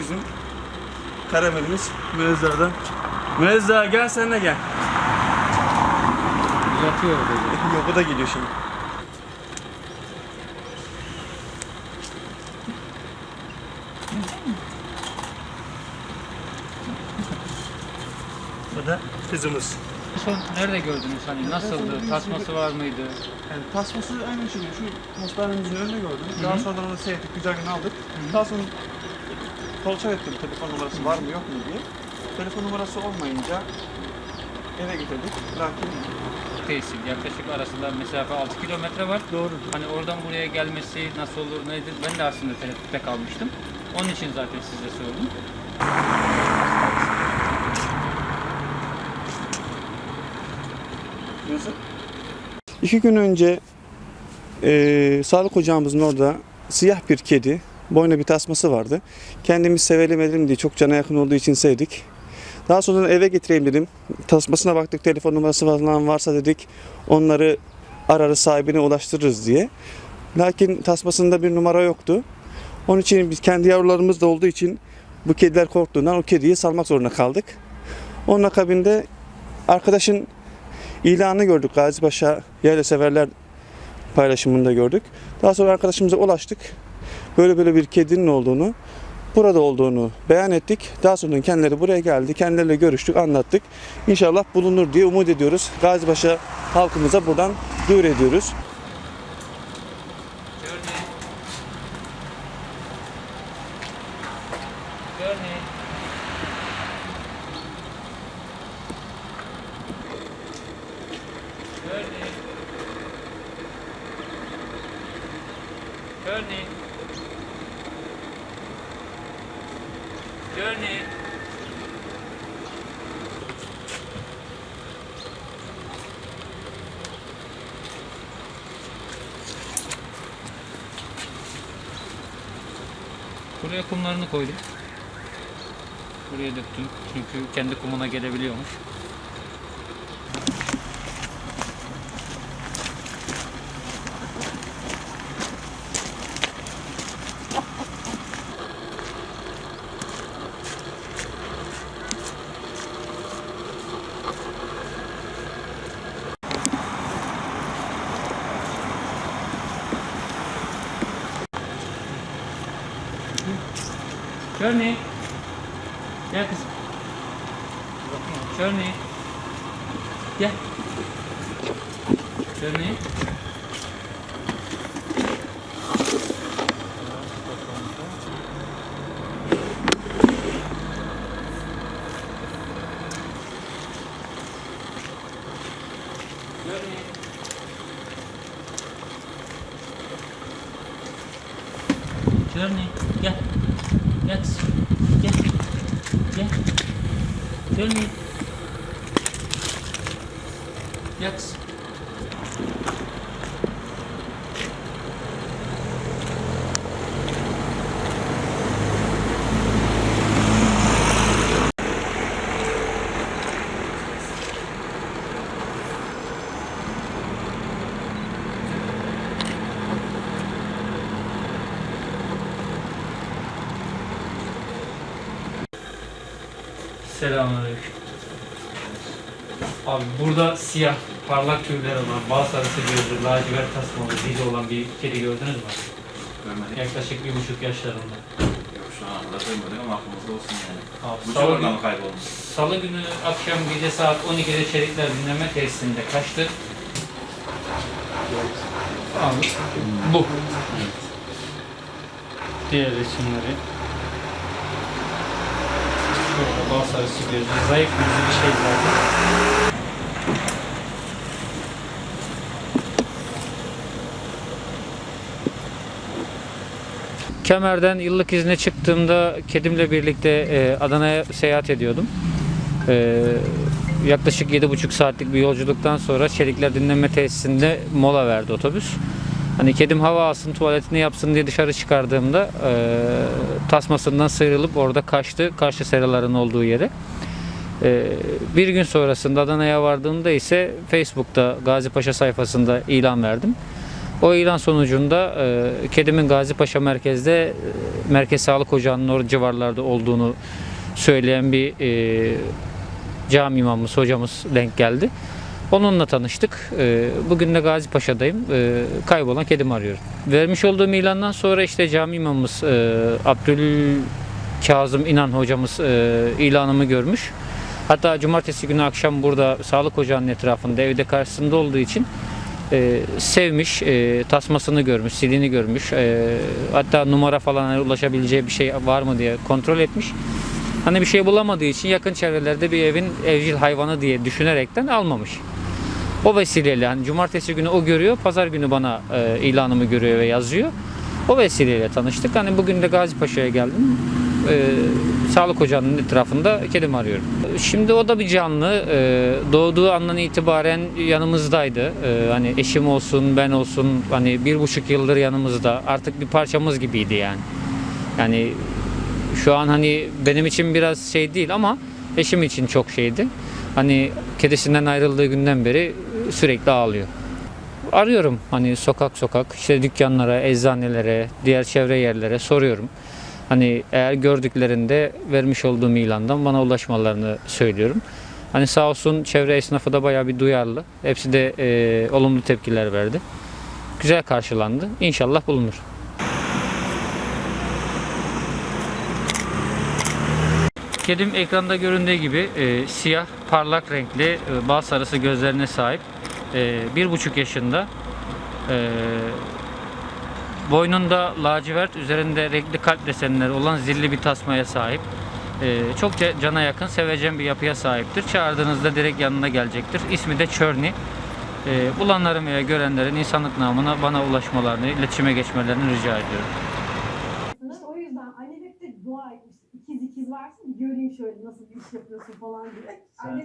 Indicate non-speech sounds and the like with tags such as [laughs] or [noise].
bizim karamelimiz Müezza'dan. Müezza gel sen de gel. Yatıyor orada. [laughs] Yok o da geliyor şimdi. Bu da kızımız. Son nerede gördünüz hani nasıldı? Tasması var mıydı? Yani tasması aynı şekilde şu hastanemizin önünde gördüm. Daha sonra onu seyrettik, güzel gün aldık. Daha sonra kontrol ettim telefon numarası var mı yok mu diye. Telefon numarası olmayınca eve getirdik. Lakin Tesis yaklaşık arasında mesafe 6 kilometre var. doğru. Hani oradan buraya gelmesi nasıl olur nedir? Ben de aslında tereddütte kalmıştım. Onun için zaten size sordum. Nasıl? İki gün önce eee sağlık ocağımızın orada siyah bir kedi, boyuna bir tasması vardı. Kendimiz sevelim edelim diye çok cana yakın olduğu için sevdik. Daha sonra eve getireyim dedim. Tasmasına baktık, telefon numarası falan varsa dedik onları ararız sahibine ulaştırırız diye. Lakin tasmasında bir numara yoktu. Onun için biz kendi yavrularımız da olduğu için bu kediler korktuğundan o kediyi salmak zorunda kaldık. Onun akabinde arkadaşın İlanını gördük Gazi Paşa Yayla Severler paylaşımında gördük. Daha sonra arkadaşımıza ulaştık. Böyle böyle bir kedinin olduğunu, burada olduğunu beyan ettik. Daha sonra kendileri buraya geldi. Kendileriyle görüştük, anlattık. İnşallah bulunur diye umut ediyoruz. Gazi Paşa halkımıza buradan duyur ediyoruz. Örneğin. Örneğin. Buraya kumlarını koydum. Buraya döktüm. Çünkü kendi kumuna gelebiliyormuş. Journey. Gel kızım. Journey. Gel. Journey. Journey. Journey. Gel. Gel kızım. Gel. Gel. Journey. Gel Selamünaleyküm. Abi burada siyah parlak tüyler olan, bal sarısı gözlü, lacivert tasmalı, dili olan bir kedi gördünüz mü? Görmedik. Yaklaşık bir buçuk yaşlarında. Yok şu an hatırlamıyorum ama aklımızda olsun yani. Abi, Bu salı, günü, mı kaybolmuş? salı günü akşam gece saat 12'de Çelikler dinleme tesisinde kaçtı. Abi, bu. Diğer resimleri. Bal sarısı gözlü, zayıf yüzlü bir şey zaten. Kemer'den yıllık izne çıktığımda kedimle birlikte e, Adana'ya seyahat ediyordum. E, yaklaşık 7,5 saatlik bir yolculuktan sonra Çelikler Dinlenme Tesisinde mola verdi otobüs. Hani kedim hava alsın, tuvaletini yapsın diye dışarı çıkardığımda e, tasmasından sıyrılıp orada kaçtı, karşı seraların olduğu yere. E, bir gün sonrasında Adana'ya vardığımda ise Facebook'ta Gazi Paşa sayfasında ilan verdim. O ilan sonucunda e, kedimin Gazi Paşa merkezde e, Merkez Sağlık Ocağı'nın o civarlarda olduğunu söyleyen bir e, cami imamımız, hocamız denk geldi. Onunla tanıştık. E, bugün de Gazi Paşa'dayım. E, kaybolan kedimi arıyorum. Vermiş olduğum ilandan sonra işte cami imamımız e, Abdül Kazım İnan hocamız e, ilanımı görmüş. Hatta cumartesi günü akşam burada sağlık ocağının etrafında evde karşısında olduğu için e, sevmiş, e, tasmasını görmüş, silini görmüş. E, hatta numara falan hani ulaşabileceği bir şey var mı diye kontrol etmiş. Hani bir şey bulamadığı için yakın çevrelerde bir evin evcil hayvanı diye düşünerekten almamış. O vesileyle hani cumartesi günü o görüyor, pazar günü bana e, ilanımı görüyor ve yazıyor. O vesileyle tanıştık. Hani bugün de Gazi Paşa'ya geldim. E, sağlık ocağının etrafında kedimi arıyorum. Şimdi o da bir canlı. E, doğduğu andan itibaren yanımızdaydı. E, hani eşim olsun, ben olsun hani bir buçuk yıldır yanımızda. Artık bir parçamız gibiydi yani. Yani şu an hani benim için biraz şey değil ama eşim için çok şeydi. Hani kedisinden ayrıldığı günden beri sürekli ağlıyor. Arıyorum hani sokak sokak işte dükkanlara, eczanelere, diğer çevre yerlere soruyorum. Hani eğer gördüklerinde vermiş olduğum ilandan bana ulaşmalarını söylüyorum. Hani sağ olsun çevre esnafı da bayağı bir duyarlı. Hepsi de e, olumlu tepkiler verdi. Güzel karşılandı. İnşallah bulunur. Kedim ekranda göründüğü gibi e, siyah, parlak renkli, e, bal sarısı gözlerine sahip. E, bir buçuk yaşında. E, boynunda lacivert, üzerinde renkli kalp desenleri olan zilli bir tasmaya sahip. E, çok ca- cana yakın, sevecen bir yapıya sahiptir. Çağırdığınızda direkt yanına gelecektir. İsmi de Çörni. E, bulanların veya görenlerin insanlık namına bana ulaşmalarını, iletişime geçmelerini rica ediyorum. O yüzden de dua etmiş. İkiz ikiz varsın göreyim şöyle nasıl bir iş yapıyorsun falan diye. Anne